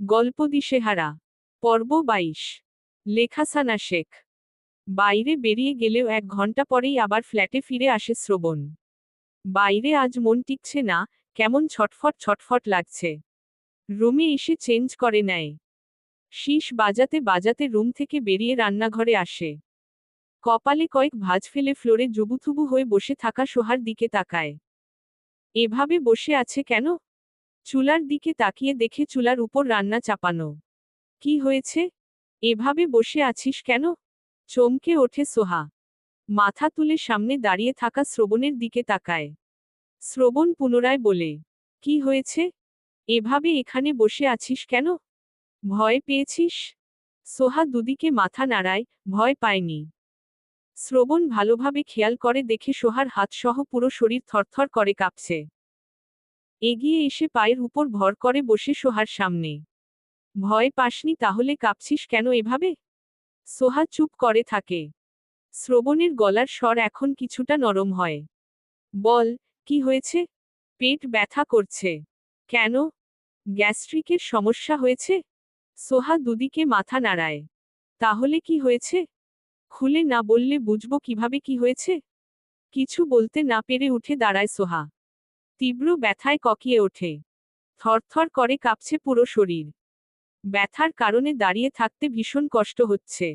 গল্প দিশেহারা পর্ব বাইশ। লেখাসানা শেখ। বাইরে বেরিয়ে গেলেও এক ঘণ্টা পরেই আবার ফ্ল্যাটে ফিরে আসে শ্রবণ। বাইরে আজ মন টিকছে না, কেমন ছটফট ছটফট লাগছে। রুমে এসে চেঞ্জ করে নেয়। শীষ বাজাতে বাজাতে রুম থেকে বেরিয়ে রান্নাঘরে আসে। কপালে কয়েক ভাঁজ ফেলে ফ্লোরে জুবুথুবু হয়ে বসে থাকা সোহার দিকে তাকায়। এভাবে বসে আছে কেন? চুলার দিকে তাকিয়ে দেখে চুলার উপর রান্না চাপানো। কি হয়েছে? এভাবে বসে আছিস কেন? চমকে ওঠে সোহা। মাথা তুলে সামনে দাঁড়িয়ে থাকা শ্রবণের দিকে তাকায়। শ্রবণ পুনরায় বলে, কি হয়েছে? এভাবে এখানে বসে আছিস কেন? ভয় পেয়েছিস? সোহা দুদিকে মাথা নাড়ায়, ভয় পায়নি শ্রবণ ভালোভাবে খেয়াল করে দেখে সোহার হাতসহ পুরো শরীর থরথর করে কাঁপছে। এগিয়ে এসে পায়ের উপর ভর করে বসে সোহার সামনে। ভয় পাসনি তাহলে কাঁপছিস কেন এভাবে? সোহা চুপ করে থাকে। শ্রবণের গলার স্বর এখন কিছুটা নরম হয়। বল, কি হয়েছে? পেট ব্যথা করছে। কেন? গ্যাস্ট্রিকের সমস্যা হয়েছে। সোহা দুদিকে মাথা নাড়ায়। তাহলে কি হয়েছে? খুলে না বললে বুঝব কীভাবে কি হয়েছে? কিছু বলতে না পেরে উঠে দাঁড়ায় সোহা। তীব্র ব্যথায় ককিয়ে ওঠে। থরথর করে কাঁপছে পুরো শরীর। ব্যথার কারণে দাঁড়িয়ে থাকতে ভীষণ কষ্ট হচ্ছে।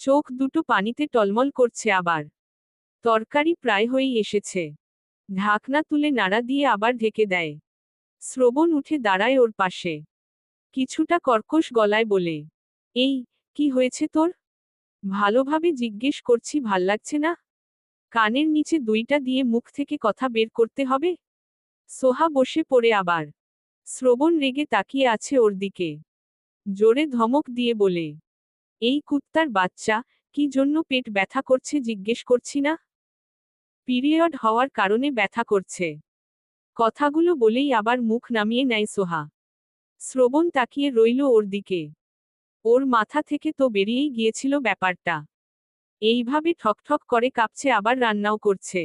চোখ দুটো পানিতে টলমল করছে আবার। তরকারি প্রায় হয়েই এসেছে। ঢাকনা তুলে নাড়া দিয়ে আবার ঢেকে দেয়। শ্রবণ উঠে দাঁড়ায় ওর পাশে। কিছুটা কর্কশ গলায় বলে, এই, কি হয়েছে তোর? ভালোভাবে জিজ্ঞেস করছি, ভালো লাগছে না? কানের নিচে দুইটা দিয়ে মুখ থেকে কথা বের করতে হবে? সোহা বসে পড়ে আবার। শ্রবণ রেগে তাকিয়ে আছে ওর দিকে। জোরে ধমক দিয়ে বলে, এই কুত্তার বাচ্চা, কি জন্য পেট ব্যথা করছে জিজ্ঞেস করছি না? পিরিয়ড হওয়ার কারণে ব্যথা করছে। কথাগুলো বলেই আবার মুখ নামিয়ে নেয় সোহা। শ্রবণ তাকিয়ে রইল ওর দিকে। ওর মাথা থেকে তো বেরিয়েই গিয়েছিল ব্যাপারটা। এইভাবে ঠকঠক করে কাঁপছে আবার রান্নাও করছে।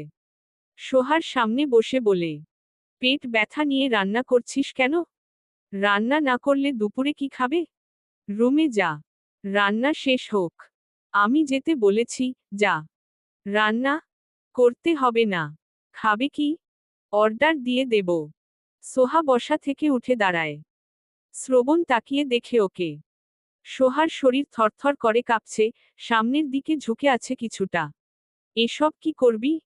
সোহার সামনে বসে বলে পেট ব্যথা নিয়ে রান্না করছিস কেন? রান্না না করলে দুপুরে কি খাবে? রুমে যা। রান্না শেষ হোক। আমি যেতে বলেছি, যা। রান্না করতে হবে না। খাবে কি? অর্ডার দিয়ে দেব। সোহা বসা থেকে উঠে দাঁড়ায়। শ্রবণ তাকিয়ে দেখে ওকে। সোহার শরীর থরথর করে কাঁপছে, সামনের দিকে ঝুঁকে আছে কিছুটা। এসব কি করবি?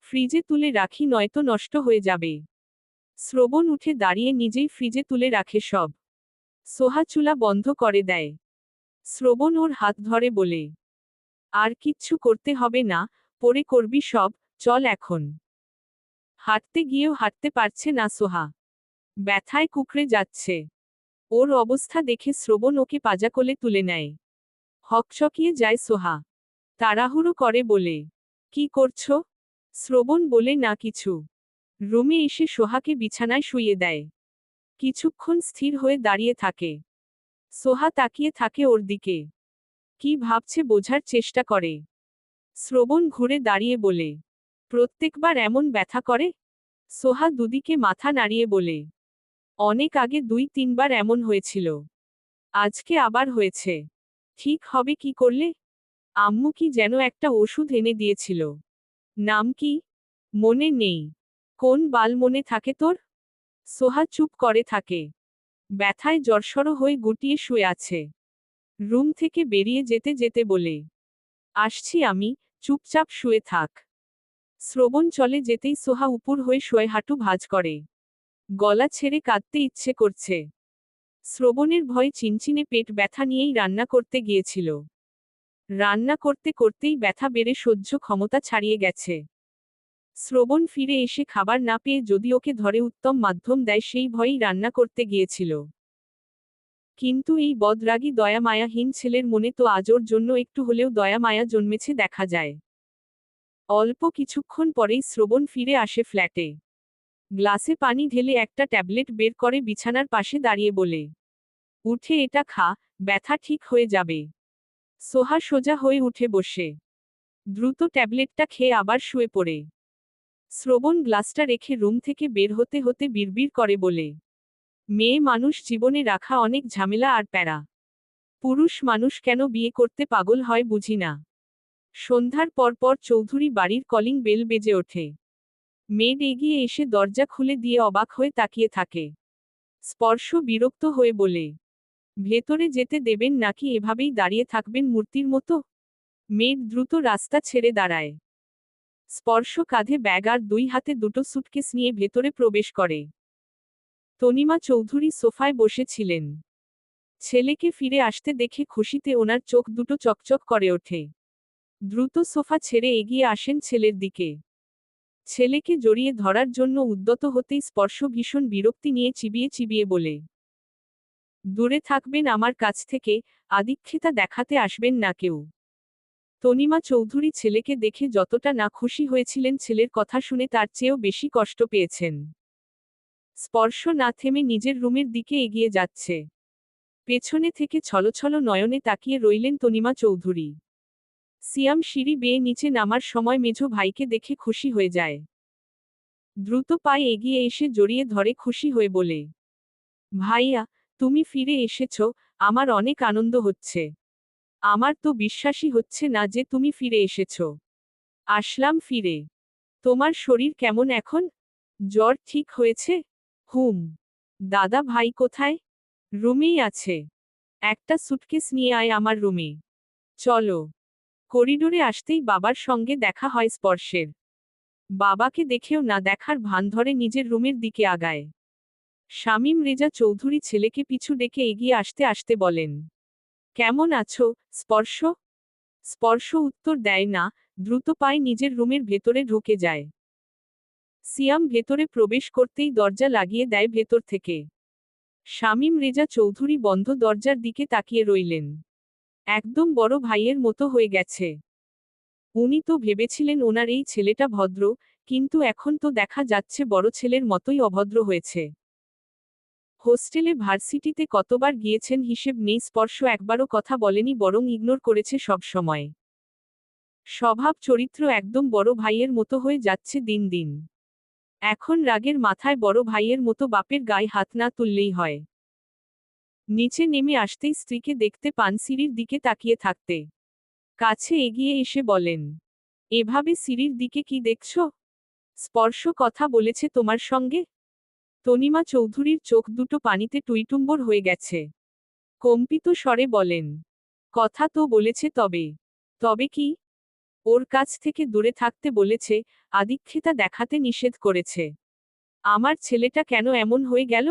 ফ্রিজে তুলে রাখি নয়তো নষ্ট হয়ে যাবে। শ্রবণ উঠে দাঁড়িয়ে নিজেই ফ্রিজে তুলে রাখে সব। সোহা চুলা বন্ধ করে দেয়। শ্রবণ ওর হাত ধরে বলে, আর কিচ্ছু করতে হবে না, পরে করবি সব, চল এখন। হাঁটতে গিয়েও হাঁটতে পারছে না সোহা। ব্যথায় কুকড়ে যাচ্ছে। ওর অবস্থা দেখে শ্রবণ ওকে পাজাকোলে তুলে নেয়। হকচকিয়ে যায় সোহা। তাড়াহুড়ো করে বলে, কি করছ? শ্রবণ বলে, না কিছু। রুমে এসে সোহাকে বিছানায় শুয়ে দেয়। কিছুক্ষণ স্থির হয়ে দাঁড়িয়ে থাকে। সোহা তাকিয়ে থাকে ওর দিকে। কি ভাবছে বোঝার চেষ্টা করে। শ্রবণ ঘুরে দাঁড়িয়ে বলে, প্রত্যেকবার এমন ব্যথা করে? সোহা দুদিকে মাথা নাড়িয়ে বলে, অনেক আগে দুই তিনবার এমন হয়েছিল। আজকে আবার হয়েছে। ঠিক হবে কি করলে? আম্মু কি যেন একটা ওষুধ এনে দিয়েছিল। নাম কি? মনে নেই। কোন বাল মনে থাকে তোর? সোহা চুপ করে থাকে। ব্যথায় জর্সর হয়ে গুটিয়ে শুয়ে আছে। রুম থেকে বেরিয়ে যেতে যেতে বলে, আসছি আমি, চুপচাপ শুয়ে থাক। শ্রবণ চলে যেতেই সোহা উপুর হয়ে শুয়ে হাঁটু ভাজ করে। গলা ছেড়ে কাঁদতে ইচ্ছে করছে। শ্রবণের ভয় চিনচিনে পেট ব্যথা নিয়েই রান্না করতে গিয়েছিল। রান্না করতে করতেই ব্যথা বেড়ে সহ্য ক্ষমতা ছাড়িয়ে গেছে। শ্রবণ ফিরে এসে খাবার না পেয়ে যদি ওকে ধরে উত্তম মাধ্যম দেয়, সেই ভয়েই রান্না করতে গিয়েছিল। কিন্তু এই বদরাগী দয়া মায়াহীন ছেলের মনে তো আজর জন্য একটু হলেও দয়া মায়া জন্মেছে দেখা যায়। অল্প কিছুক্ষণ পরেই শ্রবণ ফিরে আসে ফ্ল্যাটে। গ্লাসে পানি ঢেলে একটা ট্যাবলেট বের করে বিছানার পাশে দাঁড়িয়ে বলে, উঠে এটা খা, ব্যথা ঠিক হয়ে যাবে। সোহা সোজা হয়ে উঠে বসে। দ্রুত ট্যাবলেটটা খেয়ে আবার শুয়ে পড়ে। শ্রবণ গ্লাসটা রেখে রুম থেকে বের হতে হতে বিড়বিড় করে বলে, মেয়ে মানুষ জীবনে রাখা অনেক ঝামেলা আর প্যারা। পুরুষ মানুষ কেন বিয়ে করতে পাগল হয় বুঝি না। সন্ধ্যার পর পর চৌধুরী বাড়ির কলিং বেল বেজে ওঠে। মেড এগিয়ে এসে দরজা খুলে দিয়ে অবাক হয়ে তাকিয়ে থাকে। স্পর্শ বিরক্ত হয়ে বলে, ভেতরে যেতে দেবেন নাকি এভাবেই দাঁড়িয়ে থাকবেন মূর্তির মতো? মেড দ্রুত রাস্তা ছেড়ে দাঁড়ায়। স্পর্শ কাঁধে ব্যাগ আর দুই হাতে দুটো সুটকেস নিয়ে ভেতরে প্রবেশ করে। তনিমা চৌধুরী সোফায় বসেছিলেন। ছেলেকে ফিরে আসতে দেখে খুশিতে ওনার চোখ দুটো চকচক করে ওঠে। দ্রুত সোফা ছেড়ে এগিয়ে আসেন ছেলের দিকে। ছেলেকে জড়িয়ে ধরার জন্য উদ্যত হতেই স্পর্শ ভীষণ বিরক্তি নিয়ে চিবিয়ে চিবিয়ে বলে, দূরে থাকবেন আমার কাছ থেকে, আদিক্ষেতা দেখাতে আসবেন না কেউ। তনিমা চৌধুরী ছেলেকে দেখে যতটা না খুশি হয়েছিলেন ছেলের কথা শুনে তার চেয়েও বেশি কষ্ট পেয়েছেন। স্পর্শ না থেমে নিজের রুমের দিকে এগিয়ে যাচ্ছে। পেছনে থেকে ছলছল নয়নে তাকিয়ে রইলেন তনিমা চৌধুরী। সিয়াম সিঁড়ি বেয়ে নিচে নামার সময় মেঝো ভাইকে দেখে খুশি হয়ে যায়। দ্রুত পায়ে এগিয়ে এসে জড়িয়ে ধরে খুশি হয়ে বলে, ভাইয়া, তুমি ফিরে এসেছ, আমার অনেক আনন্দ হচ্ছে। আমার তো বিশ্বাসই হচ্ছে না যে তুমি ফিরে এসেছ। আসলাম ফিরে। তোমার শরীর কেমন এখন? জ্বর ঠিক হয়েছে? হুম। দাদা ভাই কোথায়? রুমেই আছে। একটা সুটকেস নিয়ে আয় আমার রুমে। চলো। করিডোরে আসতেই বাবার সঙ্গে দেখা হয় স্পর্শের। বাবাকে দেখেও না দেখার ভান ধরে নিজের রুমের দিকে আগায়। শামীম রেজা চৌধুরী ছেলেকে পিছু ডেকে এগিয়ে আসতে আসতে বলেন কেমন আছো? স্পর্শ? স্পর্শ উত্তর দেয় না, দ্রুত পায়ে নিজের রুমের ভেতরে ঢুকে যায়। সিয়াম ভেতরে প্রবেশ করতেই দরজা লাগিয়ে দেয় ভেতর থেকে। শামীম রেজা চৌধুরী বন্ধ দরজার দিকে তাকিয়ে রইলেন। একদম বড় ভাইয়ের মতো হয়ে গেছে। উনি তো ভেবেছিলেন ওনার এই ছেলেটা ভদ্র, কিন্তু এখন তো দেখা যাচ্ছে বড় ছেলের মতোই অভদ্র হয়েছে। হোস্টেলে ভার্সিটিতে কতবার গিয়েছেন হিসেব নেই, স্পর্শ একবারও কথা বলেনি, বরং ইগনোর করেছে সব সময়। স্বভাব চরিত্র একদম বড় ভাইয়ের মতো হয়ে যাচ্ছে দিন দিন। এখন রাগের মাথায় বড় ভাইয়ের মতো বাপের গায়ে হাত না তুললেই হয়। নিচে নেমে আসতেই স্ত্রীকে দেখতে পান সিঁড়ির দিকে তাকিয়ে থাকতে। কাছে এগিয়ে এসে বলেন, এভাবে সিঁড়ির দিকে কি দেখছ? স্পর্শ কথা বলেছে তোমার সঙ্গে? তনিমা চৌধুরীর চোখ দুটো পানিতে টুইটুম্বর হয়ে গেছে। কম্পিত স্বরে বলেন, কথা তো বলেছে তবে তবে কি? ওর কাছ থেকে দূরে থাকতে বলেছে, আদিক্ষেতা দেখাতে নিষেধ করেছে। আমার ছেলেটা কেন এমন হয়ে গেল?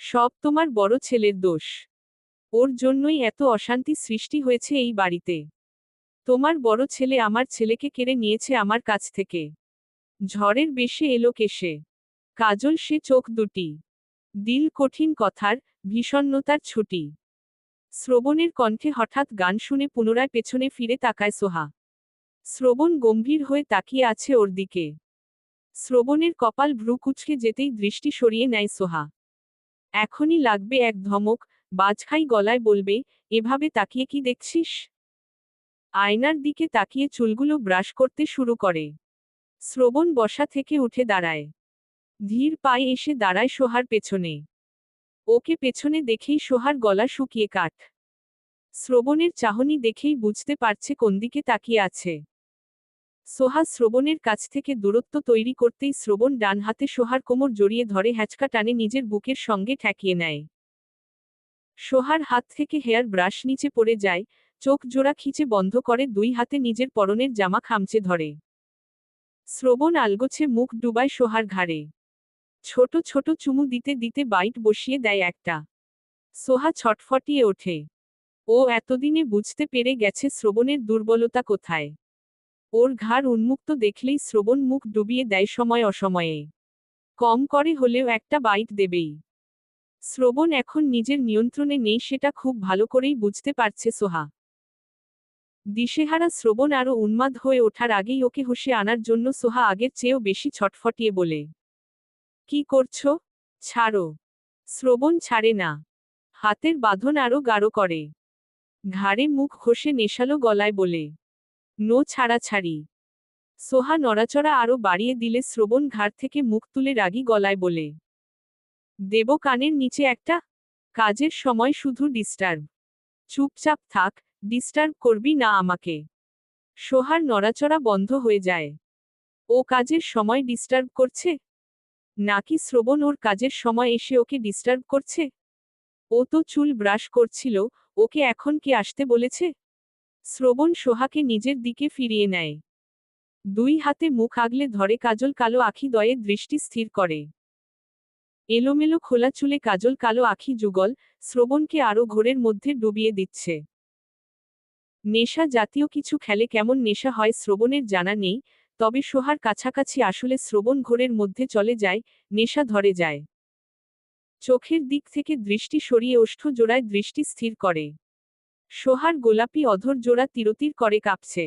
সব তোমার বড় ছেলের দোষ। ওর জন্যই এত অশান্তি সৃষ্টি হয়েছে এই বাড়িতে। তোমার বড় ছেলে আমার ছেলেকে কেড়ে নিয়েছে আমার কাছ থেকে। ঝড়ের বেশে এলো কেসে কাজল, সে চোখ দুটি। দিল কঠিন কথার ভীষণ্নতার ছুটি। শ্রবণের কণ্ঠে হঠাৎ গান শুনে পুনরায় পেছনে ফিরে তাকায় সোহা। শ্রবণ গম্ভীর হয়ে তাকিয়ে আছে ওর দিকে। শ্রবণের কপাল ভ্রু কুচকে যেতেই দৃষ্টি সরিয়ে নেয় সোহা। এখনই লাগবে এক ধমক, বাজখাই গলায় বলবে, এভাবে তাকিয়ে কি দেখছিস? আয়নার দিকে তাকিয়ে চুলগুলো ব্রাশ করতে শুরু করে। শ্রবণ বসা থেকে উঠে দাঁড়ায়। ধীর পায়ে এসে দাঁড়ায় সোহার পেছনে। ওকে পেছনে দেখেই সোহার গলা শুকিয়ে কাঠ। শ্রবণের চাহনি দেখেই বুঝতে পারছে কোন দিকে তাকিয়ে আছে। সোহা শ্রবণের কাছ থেকে দূরত্ব তৈরি করতেই শ্রবণ ডান হাতে সোহার কোমর জড়িয়ে ধরে হ্যাচকা টানে নিজের বুকের সঙ্গে ঠেকিয়ে নেয়। সোহার হাত থেকে হেয়ার ব্রাশ নিচে পড়ে যায়, চোখ জোড়া খিচে বন্ধ করে দুই হাতে নিজের পরনের জামা খামচে ধরে। শ্রবণ আলগোছে মুখ ডুবায় সোহার ঘাড়ে। ছোট ছোট চুমু দিতে দিতে বাইট বসিয়ে দেয় একটা। সোহা ছটফটিয়ে ওঠে। ও এতদিনে বুঝতে পেরে গেছে শ্রবণের দুর্বলতা কোথায়। ওর ঘাড় উন্মুক্ত দেখলেই শ্রবণ মুখ ডুবিয়ে দেয় সময় অসময়ে। কম করে হলেও একটা বাইট দেবেই। শ্রবণ এখন নিজের নিয়ন্ত্রণে নেই সেটা খুব ভালো করেই বুঝতে পারছে সোহা। দিশেহারা শ্রবণ আরও উন্মাদ হয়ে ওঠার আগেই ওকে হুশে আনার জন্য সোহা আগের চেয়েও বেশি ছটফটিয়ে বলে। কি করছ? ছাড়ো। শ্রবণ ছাড়ে না। হাতের বাঁধন আরও গাঢ় করে। ঘাড়ে মুখ ঘষে নেশালো গলায় বলে, নো ছাড়াছাড়ি। সোহা নড়াচড়া আরও বাড়িয়ে দিলে শ্রবণ ঘাড় থেকে মুখ তুলে রাগি গলায় বলে, দেব কানের নিচে একটা কাজের সময় শুধু ডিস্টার্ব। চুপচাপ থাক, ডিস্টার্ব করবি না আমাকে। সোহার নড়াচড়া বন্ধ হয়ে যায়। ও কাজের সময় ডিস্টার্ব করছে? নাকি শ্রবণ ওর কাজের সময় এসে ওকে ডিস্টার্ব করছে? ও তো চুল ব্রাশ করছিল, ওকে এখন কি আসতে বলেছে? শ্রবণ সোহাকে নিজের দিকে ফিরিয়ে নেয়। দুই হাতে মুখ আগলে ধরে কাজল কালো আখি দয়ে দৃষ্টি স্থির করে। এলোমেলো খোলা চুলে কাজল কালো আখি যুগল, শ্রবণকে আরও ঘোরের মধ্যে ডুবিয়ে দিচ্ছে। নেশা জাতীয় কিছু খেলে কেমন নেশা হয় শ্রবণের জানা নেই তবে সোহার কাছাকাছি আসলে শ্রবণ ঘোরের মধ্যে চলে যায়, নেশা ধরে যায়। চোখের দিক থেকে দৃষ্টি সরিয়ে ওষ্ঠ জোড়ায় দৃষ্টি স্থির করে। সোহার গোলাপি অধর জোড়া তিরতির করে কাঁপছে।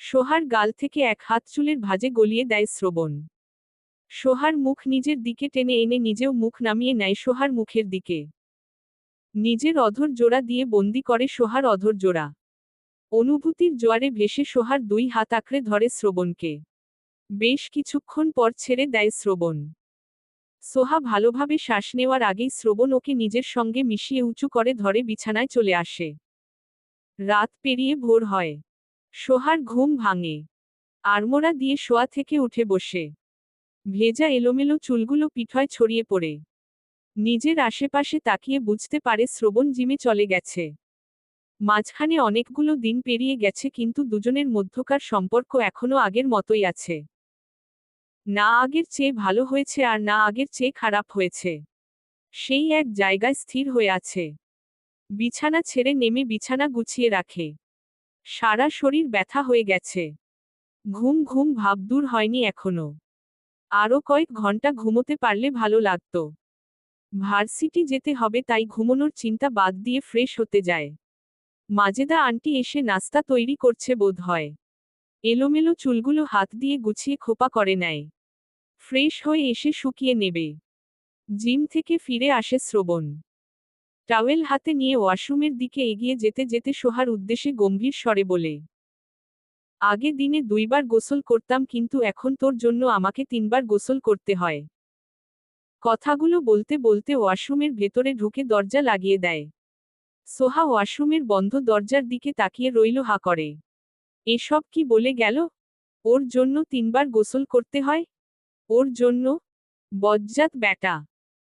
সোহার গাল থেকে এক হাত চুলের ভাজে গলিয়ে দেয় শ্রবণ। সোহার মুখ নিজের দিকে টেনে এনে নিজেও মুখ নামিয়ে নেয় সোহার মুখের দিকে। নিজের অধর জোড়া দিয়ে বন্দি করে সোহার অধর জোড়া অনুভূতির জোয়ারে ভেসে সোহার দুই হাত আঁকড়ে ধরে শ্রবণকে। বেশ কিছুক্ষণ পর ছেড়ে দেয় শ্রবণ। সোহা ভালোভাবে শ্বাস নেওয়ার আগেই শ্রবণ ওকে নিজের সঙ্গে মিশিয়ে উঁচু করে ধরে বিছানায় চলে আসে। রাত পেরিয়ে ভোর হয়। সোহার ঘুম ভাঙে। আড়মোড়া দিয়ে শোয়া থেকে উঠে বসে। ভেজা এলোমেলো চুলগুলো পিঠয় ছড়িয়ে পড়ে। নিজের আশেপাশে তাকিয়ে বুঝতে পারে শ্রবণ জিমে চলে গেছে। মাঝখানে অনেকগুলো দিন পেরিয়ে গেছে কিন্তু দুজনের মধ্যকার সম্পর্ক এখনও আগের মতোই আছে। না আগের চেয়ে ভালো হয়েছে আর না আগের চেয়ে খারাপ হয়েছে। সেই এক জায়গায় স্থির হয়ে আছে। বিছানা ছেড়ে নেমে বিছানা গুছিয়ে রাখে। সারা শরীর ব্যথা হয়ে গেছে। ঘুম ঘুম ভাব দূর হয়নি এখনও। আরও কয়েক ঘণ্টা ঘুমোতে পারলে ভালো লাগত। ভার্সিটি যেতে হবে তাই ঘুমোনোর চিন্তা বাদ দিয়ে ফ্রেশ হতে যায়। মাজেদা আন্টি এসে নাস্তা তৈরি করছে বোধ হয়। এলোমেলো চুলগুলো হাত দিয়ে গুছিয়ে খোপা করে নেয়। ফ্রেশ হয়ে এসে শুকিয়ে নেবে। জিম থেকে ফিরে আসে শ্রবণ। টাওয়েল হাতে নিয়ে ওয়াশরুমের দিকে এগিয়ে যেতে যেতে সোহার উদ্দেশ্যে গম্ভীর স্বরে বলে, আগে দিনে দুইবার গোসল করতাম কিন্তু এখন তোর জন্য আমাকে তিনবার গোসল করতে হয়। কথাগুলো বলতে বলতে ওয়াশরুমের ভেতরে ঢুকে দরজা লাগিয়ে দেয়। সোহা ওয়াশরুমের বন্ধ দরজার দিকে তাকিয়ে রইল হা করে। এসব কি বলে গেল? ওর জন্য তিনবার গোসল করতে হয়? ওর জন্য? বজ্জাত ব্যাটা।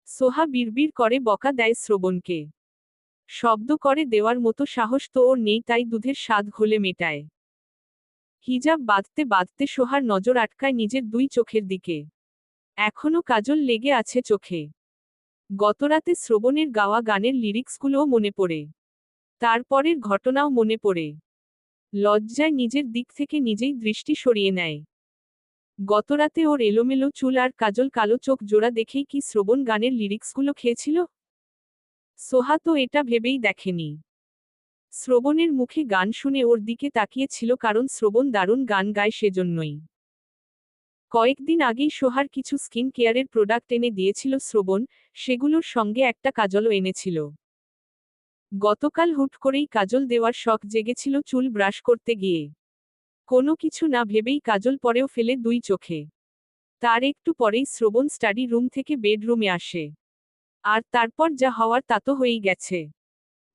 সোহা বিড়বিড় করে বকা দেয় শ্রবণকে। শব্দ করে দেওয়ার মতো সাহস তো ওর নেই তাই দুধের স্বাদ ঘোলে মেটায়। হিজাব বাঁধতে বাঁধতে সোহার নজর আটকায় নিজের দুই চোখের দিকে। এখনও কাজল লেগে আছে চোখে। গতরাতে শ্রবণের গাওয়া গানের লিরিক্সগুলোও মনে পড়ে। তারপরের ঘটনাও মনে পড়ে। লজ্জায় নিজের দিক থেকে নিজেই দৃষ্টি সরিয়ে নেয়। গতরাতে ওর এলোমেলো চুল আর কাজল কালো চোখ জোড়া দেখেই কি শ্রবণ গানের লিরিক্সগুলো খেয়েছিল? সোহা তো এটা ভেবেই দেখেনি। শ্রবণের মুখে গান শুনে ওর দিকে তাকিয়েছিল কারণ শ্রবণ দারুণ গান গায় সেজন্যই। কয়েকদিন আগেই সোহার কিছু স্কিন কেয়ারের প্রোডাক্ট এনে দিয়েছিল শ্রবণ, সেগুলোর সঙ্গে একটা কাজলও এনেছিল। গতকাল হুট করেই কাজল দেওয়ার শখ জেগেছিল চুল ব্রাশ করতে গিয়ে। কোনো কিছু না ভেবেই কাজল পরেও ফেলে দুই চোখে। তার একটু পরেই শ্রবণ স্টাডি রুম থেকে বেডরুমে আসে। আর তারপর যা হওয়ার তা তো হয়েই গেছে।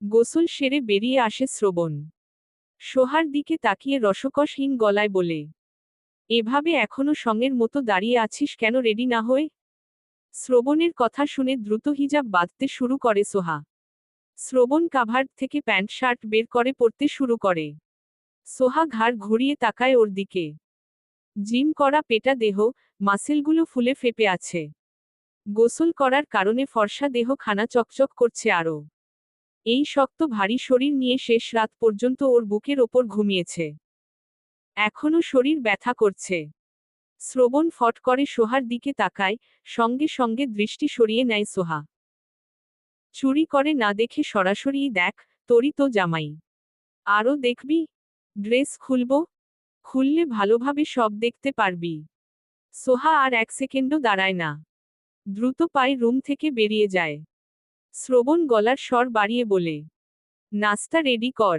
গোসল সেরে বেরিয়ে আসে শ্রবণ। সোহার দিকে তাকিয়ে রসকসহীন গলায় বলে এভাবে এখনও সঙ্গের মতো দাঁড়িয়ে আছিস কেন রেডি না হয়ে? শ্রবণের কথা শুনে দ্রুত হিজাব বাঁধতে শুরু করে সোহা। শ্রবণ কাভার থেকে প্যান্ট, শার্ট বের করে পরতে শুরু করে। সোহা ঘাড় ঘুরিয়ে তাকায় ওর দিকে। জিম করা পেটা দেহ, মাসেলগুলো ফুলে ফেপে আছে। গোসল করার কারণে ফর্সা দেহ খানা চকচক করছে আরও। এই শক্ত ভারী শরীর নিয়ে শেষ রাত পর্যন্ত ওর বুকের ওপর ঘুমিয়েছে। এখনও শরীর ব্যথা করছে। শ্রবণ ফট করে সোহার দিকে তাকায়, সঙ্গে সঙ্গে দৃষ্টি সরিয়ে নেয় সোহা। চুরি করে না দেখে সরাসরি দেখ, তোরই তো জামাই। আরও দেখবি? ড্রেস খুলব? খুললে ভালোভাবে সব দেখতে পারবি। সোহা আর এক সেকেন্ডও দাঁড়ায় না। দ্রুত পায়ে রুম থেকে বেরিয়ে যায়। শ্রবণ গলার স্বর বাড়িয়ে বলে, নাস্তা রেডি কর।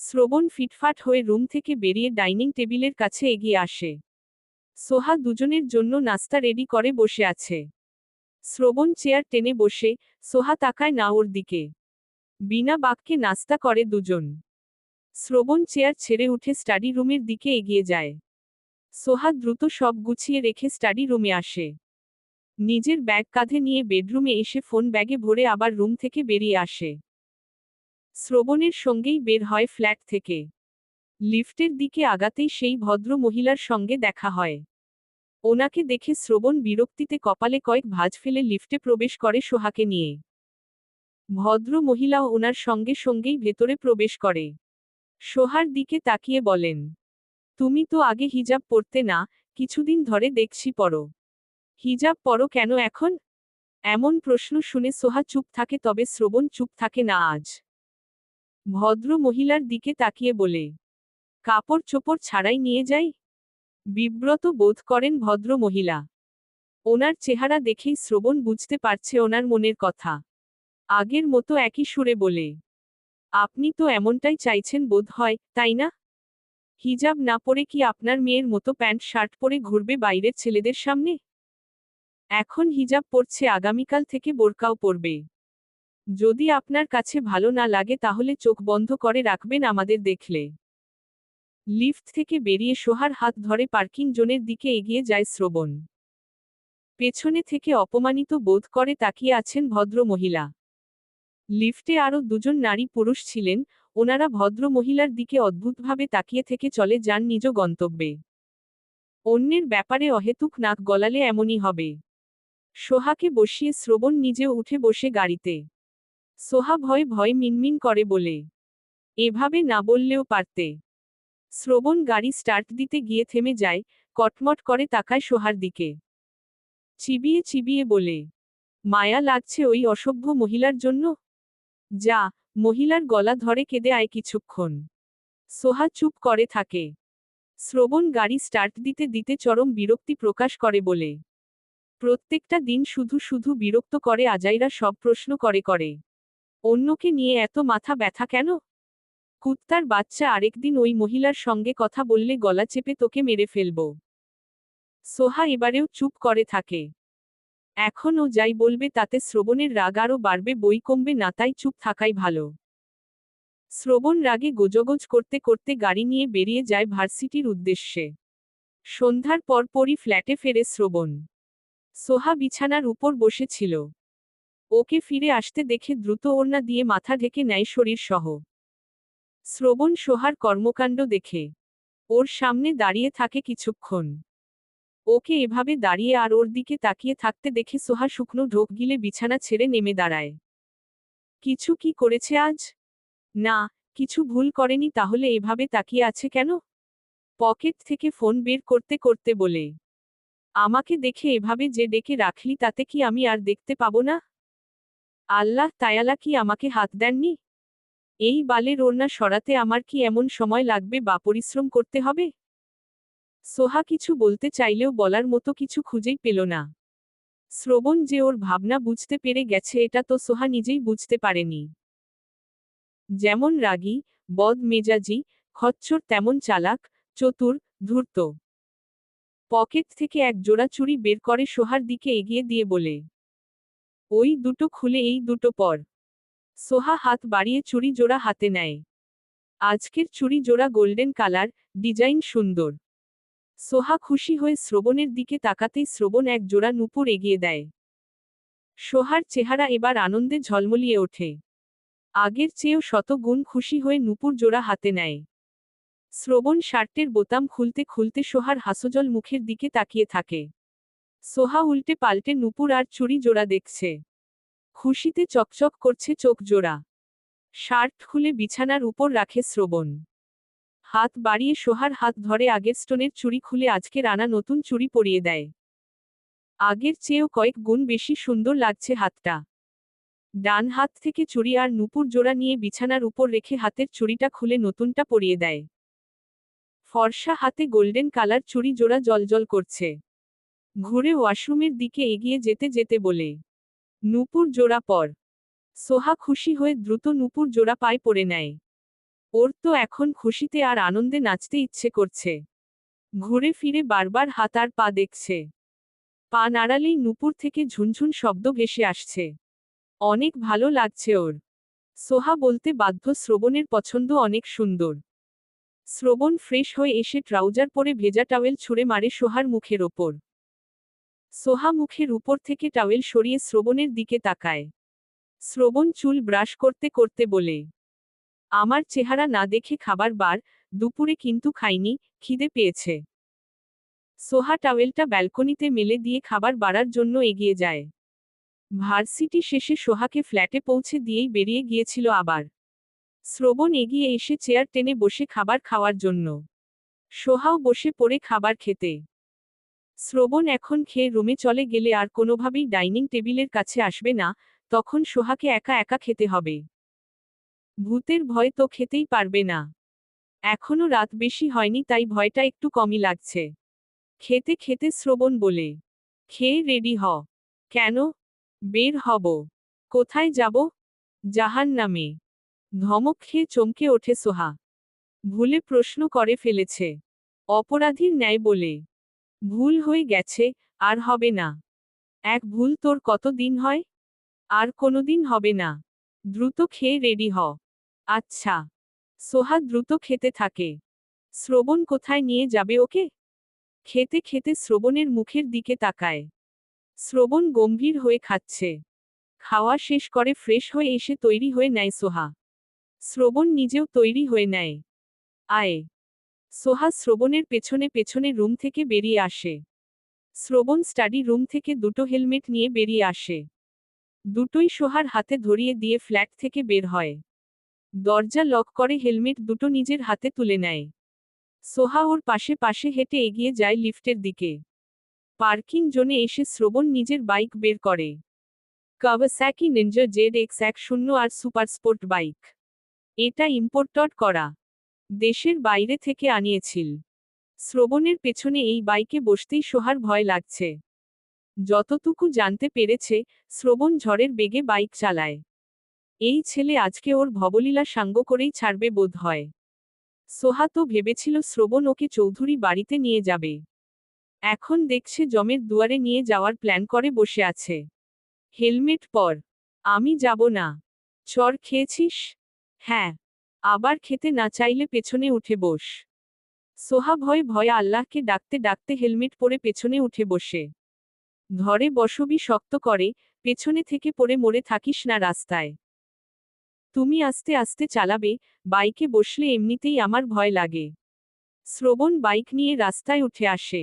শ্রবণ ফিটফাট হয়ে রুম থেকে বেরিয়ে ডাইনিং টেবিলের কাছে এগিয়ে আসে। সোহা দুজনের জন্য নাস্তা রেডি করে বসে আছে। শ্রবণ চেয়ার টেনে বসে, সোহা তাকায় না ওর দিকে। বিনা বাক্যে নাস্তা করে দুজন। শ্রবণ চেয়ার ছেড়ে উঠে স্টাডি রুমের দিকে এগিয়ে যায়। সোহা দ্রুত সব গুছিয়ে রেখে স্টাডি রুমে আসে। নিজের ব্যাগ কাঁধে নিয়ে বেডরুমে এসে ফোন ব্যাগে ভরে আবার রুম থেকে বেরিয়ে আসে। শ্রবণের সঙ্গেই বের হয় ফ্ল্যাট থেকে। লিফটের দিকে আগাতেই সেই ভদ্র মহিলার সঙ্গে দেখা হয়। ওনাকে দেখে শ্রবণ বিরক্তিতে কপালে কয়েক ভাঁজ ফেলে লিফটে প্রবেশ করে সোহাকে নিয়ে। ভদ্র মহিলাও ওনার সঙ্গে সঙ্গেই ভেতরে প্রবেশ করে। সোহার দিকে তাকিয়ে বলেন, তুমি তো আগে হিজাব পরতে না, কিছুদিন ধরে দেখছি পরো। হিজাব পরো কেন এখন? এমন প্রশ্ন শুনে সোহা চুপ থাকে তবে শ্রবণ চুপ থাকে না আজ। ভদ্র মহিলার দিকে তাকিয়ে বলে, কাপড় চোপড় ছাড়াই নিয়ে যাই? বিব্রত বোধ করেন ভদ্র মহিলা। ওনার চেহারা দেখেই শ্রবণ বুঝতে পারছে ওনার মনের কথা। আগের মতো একই সুরে বলে, আপনি তো এমনটাই চাইছেন বোধ হয়, তাই না? হিজাব না পরে কি আপনার মেয়ের মতো প্যান্ট, শার্ট পরে ঘুরবে বাইরের ছেলেদের সামনে? এখন হিজাব পরছে আগামীকাল থেকে বোরকাও পরবে। যদি আপনার কাছে ভালো না লাগে তাহলে চোখ বন্ধ করে রাখবেন আমাদের দেখলে। লিফট থেকে বেরিয়ে সোহার হাত ধরে পার্কিং জোনের দিকে এগিয়ে যায় শ্রবণ। পেছনে থেকে অপমানিত বোধ করে তাকিয়ে আছেন ভদ্র মহিলা লিফটে আরও দুজন নারী পুরুষ ছিলেন, ওনারা ভদ্র মহিলার দিকে অদ্ভুতভাবে তাকিয়ে থেকে চলে যান নিজ গন্তব্যে। অন্যের ব্যাপারে অহেতুক নাক গলালে এমনই হবে। সোহাকে বসিয়ে শ্রবণ নিজেও উঠে বসে গাড়িতে। সোহা ভয় ভয় মিনমিন করে বলে, এভাবে না বললেও পারতে শ্রবণ গাড়ি স্টার্ট দিতে গিয়ে থেমে যায়, কটমট করে তাকায় সোহার দিকে। চিবিয়ে চিবিয়ে বলে, মায়া লাগছে ওই অসভ্য মহিলার জন্য? যা, মহিলার গলা ধরে কেঁদে আয় কিছুক্ষণ সোহা চুপ করে থাকে। শ্রবণ গাড়ি স্টার্ট দিতে দিতে চরম বিরক্তি প্রকাশ করে বলে, প্রত্যেকটা দিন শুধু শুধু বিরক্ত করে আজাইরা সব প্রশ্ন করে করে। অন্যকে নিয়ে এত মাথা ব্যথা কেন? কুত্তার বাচ্চা আরেকদিন ওই মহিলার সঙ্গে কথা বললে গলা চেপে তোকে মেরে ফেলব। সোহা এবারেও চুপ করে থাকে। এখন ও যাই বলবে তাতে শ্রবণের রাগ আরও বাড়বে, বই কমবে, না তাই চুপ থাকাই ভালো। শ্রবণ রাগে গোজগোজ করতে করতে গাড়ি নিয়ে বেরিয়ে যায় ভার্সিটির উদ্দেশ্যে। সন্ধ্যার পরপরই ফ্ল্যাটে ফেরে শ্রবণ। সোহা বিছানার উপর বসেছিল। ওকে ফিরে আসতে দেখে দ্রুত ওড়না দিয়ে মাথা ঢেকে নেয় শরীর সহ। শ্রবণ সোহার কর্মকাণ্ড দেখে। ওর সামনে দাঁড়িয়ে থাকে কিছুক্ষণ। ওকে এভাবে দাঁড়িয়ে আর ওর দিকে তাকিয়ে থাকতে দেখে সোহা শুকনো ঢোক গিলে বিছানা ছেড়ে নেমে দাঁড়ায়। কিছু কি করেছে আজ? না, কিছু ভুল করেনি, তাহলে এভাবে তাকিয়ে আছে কেন? পকেট থেকে ফোন বের করতে করতে বলে। আমাকে দেখে এভাবে যে ডেকে রাখলি, তাতে কি আমি আর দেখতে পাবো না? আল্লাহ তায়ালা কি আমাকে হাত দেননি? এই বালের ওড়না সরাতে আমার কি এমন সময় লাগবে বা পরিশ্রম করতে হবে? সোহা কিছু বলতে চাইলেও বলার মতো কিছু খুঁজেই পেল না। শ্রবণ যে ওর ভাবনা বুঝতে পেরে গেছে এটা তো সোহা নিজেই বুঝতে পারেনি। যেমন রাগী, বদ মেজাজি, খচ্চর তেমন চালাক, চতুর, ধূর্ত। পকেট থেকে এক জোড়া চুড়ি বের করে সোহার দিকে এগিয়ে দিয়ে বলে ওই দুটো খুলে এই দুটো পর। সোহা হাত বাড়িয়ে চুড়ি জোড়া হাতে নেয়। আজকের চুড়ি জোড়া গোল্ডেন কালার, ডিজাইন সুন্দর। সোহা খুশি হয়ে শ্রবণের দিকে তাকাতেই শ্রবণ এক জোড়া নুপুর এগিয়ে দেয়। সোহার চেহারা এবার আনন্দে ঝলমলিয়ে ওঠে। আগের চেয়েও শত গুণ খুশি হয়ে নুপুর জোড়া হাতে নেয়। শ্রবণ শার্টের বোতাম খুলতে খুলতে সোহার হাসজল মুখের দিকে তাকিয়ে থাকে। সোহা উল্টে পাল্টে নুপুর আর চুড়ি জোড়া দেখছে। খুশিতে চকচক করছে চোখ জোড়া। শার্ট খুলে বিছানার উপর রাখে শ্রবণ। হাত বাড়িয়ে সোহার হাত ধরে আগের স্টোনের চুড়ি খুলে আজকে রানা নতুন চুড়ি পরিয়ে দেয়। আগের চেয়েও কয়েক গুণ বেশি সুন্দর লাগছে হাতটা। ডান হাত থেকে চুড়ি আর নুপুর জোড়া নিয়ে বিছানার উপর রেখে হাতের চুড়িটা খুলে নতুনটা পরিয়ে দেয়। ফর্সা হাতে গোল্ডেন কালার চুড়ি জোড়া জলজল করছে। ঘুরে ওয়াশরুমের দিকে এগিয়ে যেতে যেতে বলে, নুপুর জোড়া পর। সোহা খুশি হয়ে দ্রুত নুপুর জোড়া পায়ে পড়ে নেয়। ওর তো এখন খুশিতে আর আনন্দে নাচতে ইচ্ছে করছে। ঘুরে ফিরে বারবার হাত আর পা দেখছে। পা নাড়ালেই নুপুর থেকে ঝুনঝুন শব্দ ভেসে আসছে। অনেক ভালো লাগছে ওর। সোহা বলতে বাধ্য শ্রবণের পছন্দ অনেক সুন্দর। শ্রবণ ফ্রেশ হয়ে এসে ট্রাউজার পরে ভেজা টাওয়েল ছুঁড়ে মারে সোহার মুখের ওপর। সোহা মুখের উপর থেকে টাওয়েল সরিয়ে শ্রবণের দিকে তাকায়। শ্রবণ চুল ব্রাশ করতে করতে বলে, আমার চেহারা না দেখে খাবার বার, দুপুরে কিন্তু খাইনি, খিদে পেয়েছে সোহা টাওয়েলটা ব্যালকনিতে মেলে দিয়ে খাবার বাড়ার জন্য এগিয়ে যায়। ভার্সিটি শেষে সোহাকে ফ্ল্যাটে পৌঁছে দিয়েই বেরিয়ে গিয়েছিল আবার। শ্রবণ এগিয়ে এসে চেয়ার টেনে বসে খাবার খাওয়ার জন্য। সোহাও বসে পড়ে খাবার খেতে। শ্রবণ এখন খেয়ে রুমে চলে গেলে আর কোনোভাবেই ডাইনিং টেবিলের কাছে আসবে না, তখন সোহাকে একা একা খেতে হবে। ভূতের ভয় তো খেতেই পারবে না। এখনও রাত বেশি হয়নি তাই ভয়টা একটু কমই লাগছে। খেতে খেতে শ্রবণ বলে, খেয়ে রেডি হ। কেন? বের হব। কোথায় যাব? জাহান নামে ধমক খেয়ে চমকে ওঠে সোহা। ভুলে প্রশ্ন করে ফেলেছে। অপরাধীর ন্যায় বলে ভুল হয়ে গেছে, আর হবে না। এক ভুল তোর কত দিন হয়? আর কোনোদিন হবে না। দ্রুত খেয়ে রেডি হ। আচ্ছা। সোহা দ্রুত খেতে থাকে। শ্রবণ কোথায় নিয়ে যাবে ওকে? খেতে খেতে শ্রবণের মুখের দিকে তাকায়। শ্রবণ গম্ভীর হয়ে খাচ্ছে। খাওয়া শেষ করে ফ্রেশ হয়ে এসে তৈরি হয়ে নেয় সোহা। শ্রবণ নিজেও তৈরি হয়ে নেয়। আয়। সোহা শ্রবণের পেছনে পেছনে রুম থেকে বেরিয়ে আসে। শ্রবণ স্টাডি রুম থেকে দুটো হেলমেট নিয়ে বেরিয়ে আসে। দুটোই সোহার হাতে ধরিয়ে দিয়ে ফ্ল্যাট থেকে বের হয়। দরজা লক করে হেলমেট দুটো নিজের হাতে তুলে নেয়। সোহা ওর পাশে পাশে হেঁটে এগিয়ে যায় লিফটের দিকে। পার্কিং জোনে এসে শ্রবণ নিজের বাইক বের করে। কাওয়াসাকি নিনজা জেড এক্স এক শূন্য আর সুপার স্পোর্ট বাইক। এটা ইম্পোর্টড করা। দেশের বাইরে থেকে আনিয়েছিল। শ্রবণের পেছনে এই বাইকে বসতেই সোহার ভয় লাগছে। যতটুকু জানতে পেরেছে, শ্রবণ ঝড়ের বেগে বাইক চালায়। এই ছেলে আজকে ওর ভবলীলা সাঙ্গ করেই ছাড়বে বোধ হয়। সোহা তো ভেবেছিল শ্রবণ ওকে চৌধুরী বাড়িতে নিয়ে যাবে। এখন দেখছে জমের দুয়ারে নিয়ে যাওয়ার প্ল্যান করে বসে আছে। হেলমেট পর। আমি যাব না। চর খেয়েছিস? হ্যাঁ। আবার খেতে না চাইলে পেছনে উঠে বস। সোহা ভয় ভয় আল্লাহকে ডাকতে ডাকতে হেলমেট পরে পেছনে উঠে বসে। ধরে বসবি শক্ত করে, পেছনে থেকে পড়ে মরে থাকিস না রাস্তায়। তুমি আস্তে আস্তে চালাবে, বাইকে বসলে এমনিতেই আমার ভয় লাগে। শ্রবণ বাইক নিয়ে রাস্তায় উঠে আসে।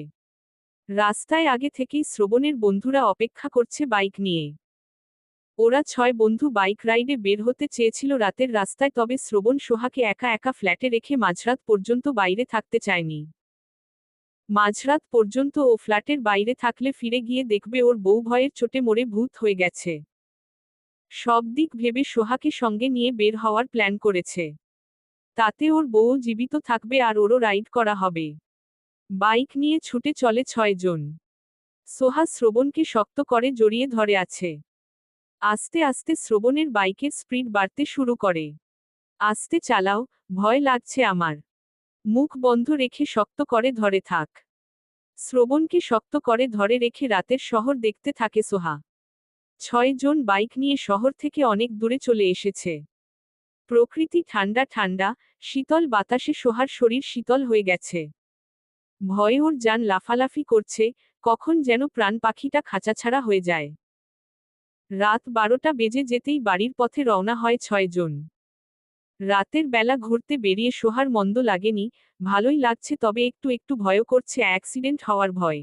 রাস্তায় আগে থেকেই শ্রবণের বন্ধুরা অপেক্ষা করছে বাইক নিয়ে। ওরা ছয় বন্ধু বাইক রাইডে বের হতে চেয়েছিল রাতের রাস্তায় তবে শ্রবণ সোহাকে একা একা ফ্ল্যাটে রেখে মাঝরাত পর্যন্ত বাইরে থাকতে চায়নি। মাঝরাত পর্যন্ত ও ফ্ল্যাটের বাইরে থাকলে ফিরে গিয়ে দেখবে ওর বউ ভয়ের চোটে মরে ভূত হয়ে গেছে। সব দিক ভেবে সোহাকে সঙ্গে নিয়ে বের হওয়ার প্ল্যান করেছে। তাতে ওর বউ জীবিত থাকবে আর ওরও রাইড করা হবে। বাইক নিয়ে ছুটে চলে ছয়জন। সোহা শ্রবণকে শক্ত করে জড়িয়ে ধরে আছে। আস্তে আস্তে শ্রবণের বাইকের স্পিড বাড়তে শুরু করে। আস্তে চালাও, ভয় লাগছে আমার। মুখ বন্ধ রেখে শক্ত করে ধরে থাক। শ্রবণকে শক্ত করে ধরে রেখে রাতের শহর দেখতে থাকে সোহা। ছয় জন বাইক নিয়ে শহর থেকে অনেক দূরে চলে এসেছে। প্রকৃতি ঠান্ডা ঠান্ডা, শীতল বাতাসে সোহার শরীর শীতল হয়ে গেছে। ভয়ে ওর যান লাফালাফি করছে, কখন যেন প্রাণ পাখিটা খাঁচাছাড়া হয়ে যায়। রাত বারোটা বেজে যেতেই বাড়ির পথে রওনা হয় ছয়জন রাতের বেলা ঘুরতে বেরিয়ে সোহার মন্দ লাগেনি, ভালোই লাগছে তবে একটু একটু ভয় করছে অ্যাক্সিডেন্ট হওয়ার ভয়।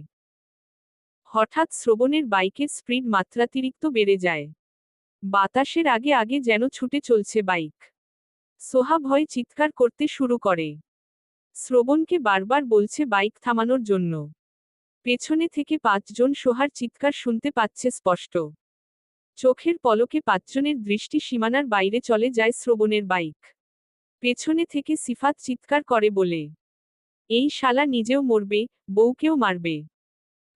হঠাৎ শ্রবণের বাইকের স্পিড মাত্রাতিরিক্ত বেড়ে যায়। বাতাসের আগে আগে যেন ছুটে চলছে বাইক। সোহা ভয় চিৎকার করতে শুরু করে। শ্রবণকে বারবার বলছে বাইক থামানোর জন্য। পেছনে থেকে পাঁচজন সোহার চিৎকার শুনতে পাচ্ছে স্পষ্ট। চোখের পলকে পাঁচজনের দৃষ্টি সীমানার বাইরে চলে যায় শ্রবণের বাইক। পেছনে থেকে সিফাত চিৎকার করে বলে, এই শালা নিজেও মরবে, বউকেও মারবে।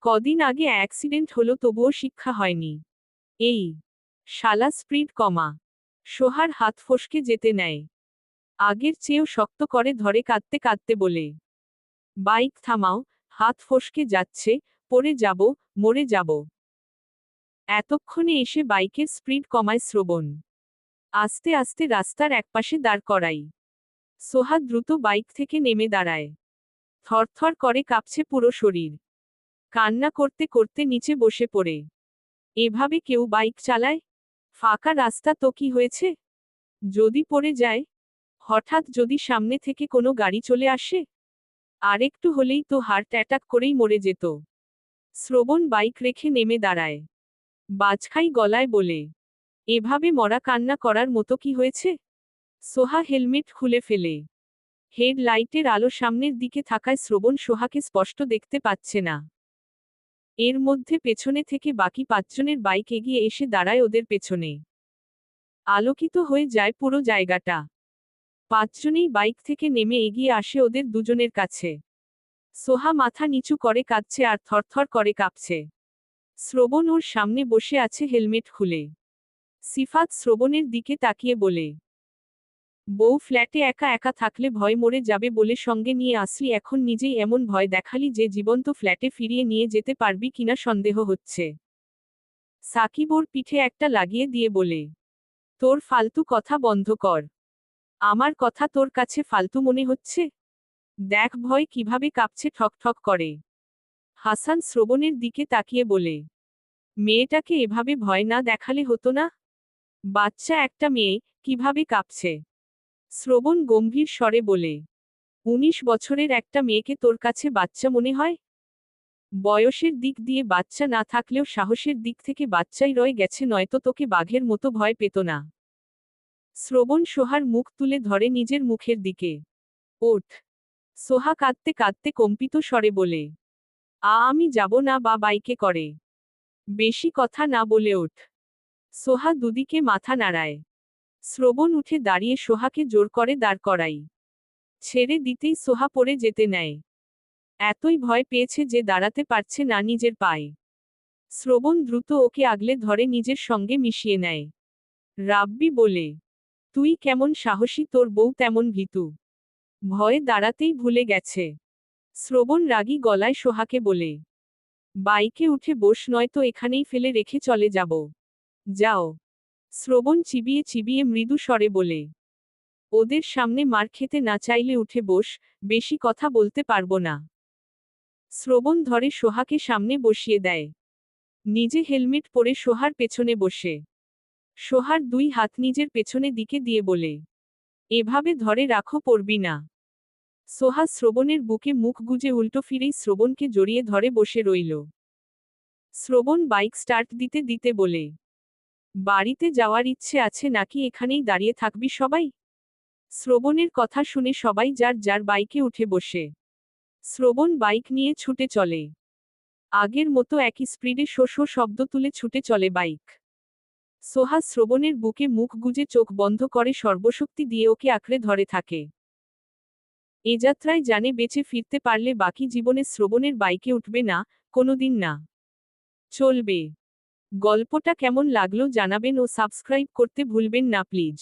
কদিন আগে অ্যাক্সিডেন্ট হলো, তবুও শিক্ষা হয়নি। এই শালা স্প্রিড কমা। সোহার হাত ফসকে যেতে নেয়। আগের চেয়েও শক্ত করে ধরে কাঁদতে কাঁদতে বলে, বাইক থামাও, হাত ফসকে যাচ্ছে, পড়ে যাব, মরে যাব। এতক্ষণে এসে বাইকের স্পিড কমায় শ্রবণ। আস্তে আস্তে রাস্তার একপাশে দাঁড় করাই। সোহা দ্রুত বাইক থেকে নেমে দাঁড়ায়। থরথর করে কাঁপছে পুরো শরীর। কান্না করতে করতে নিচে বসে পড়ে। এভাবে কেউ বাইক চালায়? ফাঁকা রাস্তা তো কি হয়েছে? যদি পড়ে যায়? হঠাৎ যদি সামনে থেকে কোনো গাড়ি চলে আসে? আরেকটু হলেই তো হার্ট অ্যাটাক করেই মরে যেত। শ্রবণ বাইক রেখে নেমে দাঁড়ায়। বাজখাই গলায় বলে, এভাবে মরা কান্না করার মতো কি হয়েছে? সোহা হেলমেট খুলে ফেলে। হেড লাইটের আলো সামনের দিকে থাকায় শ্রবণ সোহাকে স্পষ্ট দেখতে পাচ্ছে না। এর মধ্যে পেছনে থেকে বাকি পাঁচজনের বাইক এগিয়ে এসে দাঁড়ায় ওদের পেছনে। আলোকিত হয়ে যায় পুরো জায়গাটা। পাঁচজনেই বাইক থেকে নেমে এগিয়ে আসে ওদের দুজনের কাছে। সোহা মাথা নিচু করে কাঁদছে আর থরথর করে কাঁপছে। শ্রবণ ওর সামনে বসে আছে হেলমেট খুলে। সিফাত শ্রবণের দিকে তাকিয়ে বলে, বউ ফ্ল্যাটে একা একা থাকলে ভয় মরে যাবে বলে সঙ্গে নিয়ে আসলি, এখন নিজেই এমন ভয় দেখালি যে জীবন্ত ফ্ল্যাটে ফিরিয়ে নিয়ে যেতে পারবি কিনা সন্দেহ হচ্ছে। সাকিব ওর পিঠে একটা লাগিয়ে দিয়ে বলে, তোর ফালতু কথা বন্ধ কর। আমার কথা তোর কাছে ফালতু মনে হচ্ছে? দেখ ভয় কীভাবে কাঁপছে ঠক ঠক করে। হাসান শ্রবণের দিকে তাকিয়ে বলে, মেয়েটাকে এভাবে ভয় না দেখালে হতো না? বাচ্চা একটা মেয়ে, কীভাবে কাঁপছে? শ্রবণ গম্ভীর স্বরে বলে, উনিশ বছরের একটা মেয়েকে তোর কাছে বাচ্চা মনে হয়? বয়সের দিক দিয়ে বাচ্চা না থাকলেও সাহসের দিক থেকে বাচ্চাই রয়ে গেছে, নয়তো তোকে বাঘের মতো ভয় পেত না। শ্রবণ সোহার মুখ তুলে ধরে নিজের মুখের দিকে। ওঠ। সোহা কাঁদতে কাঁদতে কম্পিত স্বরে বলে আ আমি যাব না বা বাইকে করে। বেশি কথা না বলে ওঠ। সোহা দুদিকে মাথা নাড়ায়। শ্রবণ উঠে দাঁড়িয়ে সোহাকে জোর করে দাঁড় করাই ছেড়ে দিতেই সোহা পড়ে যেতে নেয়। এতই ভয় পেয়েছে যে দাঁড়াতে পারছে না নিজের পায়ে। শ্রবণ দ্রুত ওকে আগলে ধরে নিজের সঙ্গে মিশিয়ে নেয়। রাব্বি বলে, তুই কেমন সাহসী, তোর বউ তেমন ভীতু। ভয়ে দাঁড়াতেই ভুলে গেছে। শ্রবণ রাগী গলায় সোহাকে বলে, বাইকে উঠে বস, নয়তো এখানেই ফেলে রেখে চলে যাব। যাও। শ্রবণ চিবিয়ে চিবিয়ে মৃদু স্বরে বলে, ওদের সামনে মার খেতে না চাইলে উঠে বস, বেশি কথা বলতে পারব না। শ্রবণ ধরে সোহাকে সামনে বসিয়ে দেয়। নিজে হেলমেট পরে সোহার পেছনে বসে। সোহার দুই হাত নিজের পেছনে দিকে দিয়ে বলে, এভাবে ধরে রাখো, পড়বি না। সোহা শ্রবণের বুকে মুখ গুজে উল্টো ফিরেই শ্রবণকে জড়িয়ে ধরে বসে রইল। শ্রবণ বাইক স্টার্ট দিতে দিতে বলে, বাড়িতে যাওয়ার ইচ্ছে আছে নাকি এখানেই দাঁড়িয়ে থাকবি সবাই? শ্রবণের কথা শুনে সবাই যার যার বাইকে উঠে বসে। শ্রবণ বাইক নিয়ে ছুটে চলে। আগের মতো একই স্পিডে শো শো শব্দ তুলে ছুটে চলে বাইক। সোহা শ্রবণের বুকে মুখ গুজে চোখ বন্ধ করে সর্বশক্তি দিয়ে ওকে আঁকড়ে ধরে থাকে। এ যাত্রায় জানে বেঁচে ফিরতে পারলে বাকি জীবনে শ্রবণের বাইকে উঠবে না, কোনোদিন না। চলবে। গল্পটা কেমন লাগল জানাবেন ও সাবস্ক্রাইব করতে ভুলবেন না, প্লিজ।